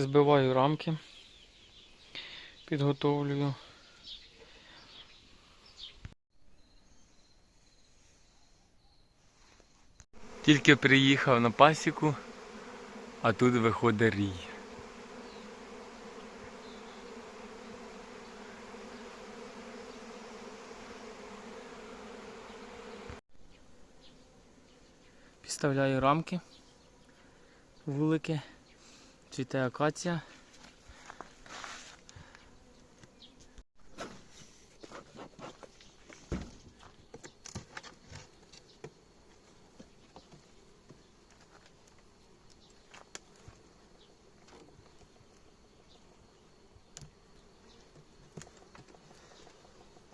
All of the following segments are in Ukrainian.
Збиваю рамки. Підготовлюю. Тільки приїхав на пасіку, а тут виходить рій. Підставляю рамки, вулики, цвіте акація.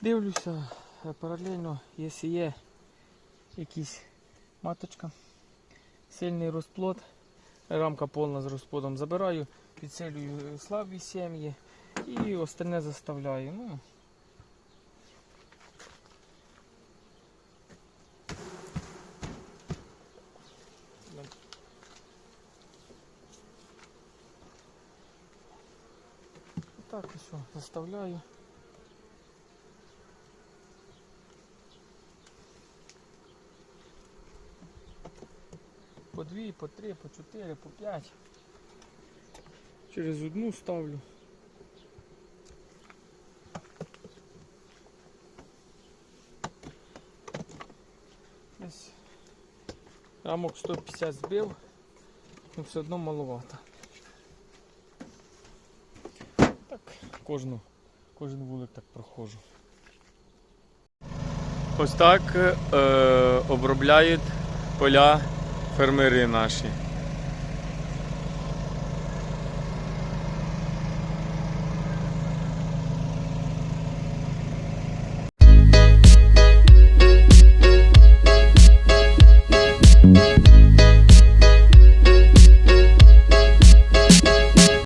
Дивлюся е, паралельно, якщо є якісь маточка, сильний розплод, рамка повна з розплодом забираю, підсилюю слабі сім'ї і остальне заставляю. Ну, так що, заставляю. По дві, по три, по чотири, по п'ять. Через одну ставлю. Десь рамок 150 збив, але все одно маловато. Так, кожну, кожен вулик так проходжу. Ось так е, обробляють поля фермери наші.